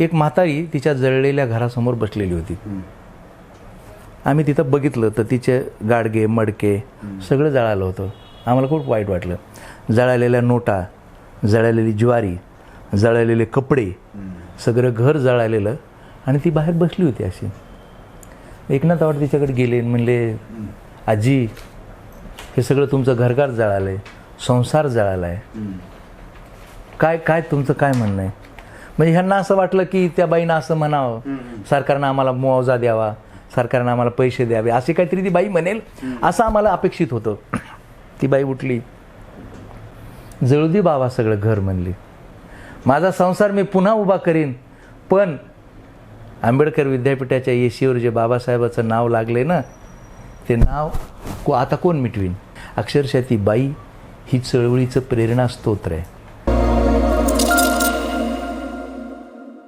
एक म्हातारी तिच्या जळलेल्या घरासमोर बसलेली होती. आम्ही तिथं बघितलं तर तिचे गाडगे मडके सगळं जळालं होतं. आम्हाला खूप वाईट वाटलं. जळालेल्या नोटा जळालेली ज्वारी जळालेले कपडे सगळं घर जळालेलं आणि ती बाहेर बसली होती अशी. एकनाथ आवड तिच्याकडे गेले म्हणले आजी हे सगळं तुमचं घरघर जळालं आहे संसार जळाला आहे काय काय तुमचं काय म्हणणं आहे? म्हणजे ह्यांना असं वाटलं की त्या बाईनं असं म्हणावं. सरकारनं आम्हाला मुआवजा द्यावा सरकारनं आम्हाला पैसे द्यावे असे काहीतरी ती बाई म्हणेल असं आम्हाला अपेक्षित होतं. ती बाई उठली. जळू दे बाबा सगळं घर म्हणली. माझा संसार मी पुन्हा उभा करीन पण आंबेडकर विद्यापीठाच्या येशीवर जे बाबासाहेबाचं नाव लागले ना ते नाव को आता कोण मिटवीन? अक्षरशः ती बाई ही चळवळीचं प्रेरणास्तोत्र आहे.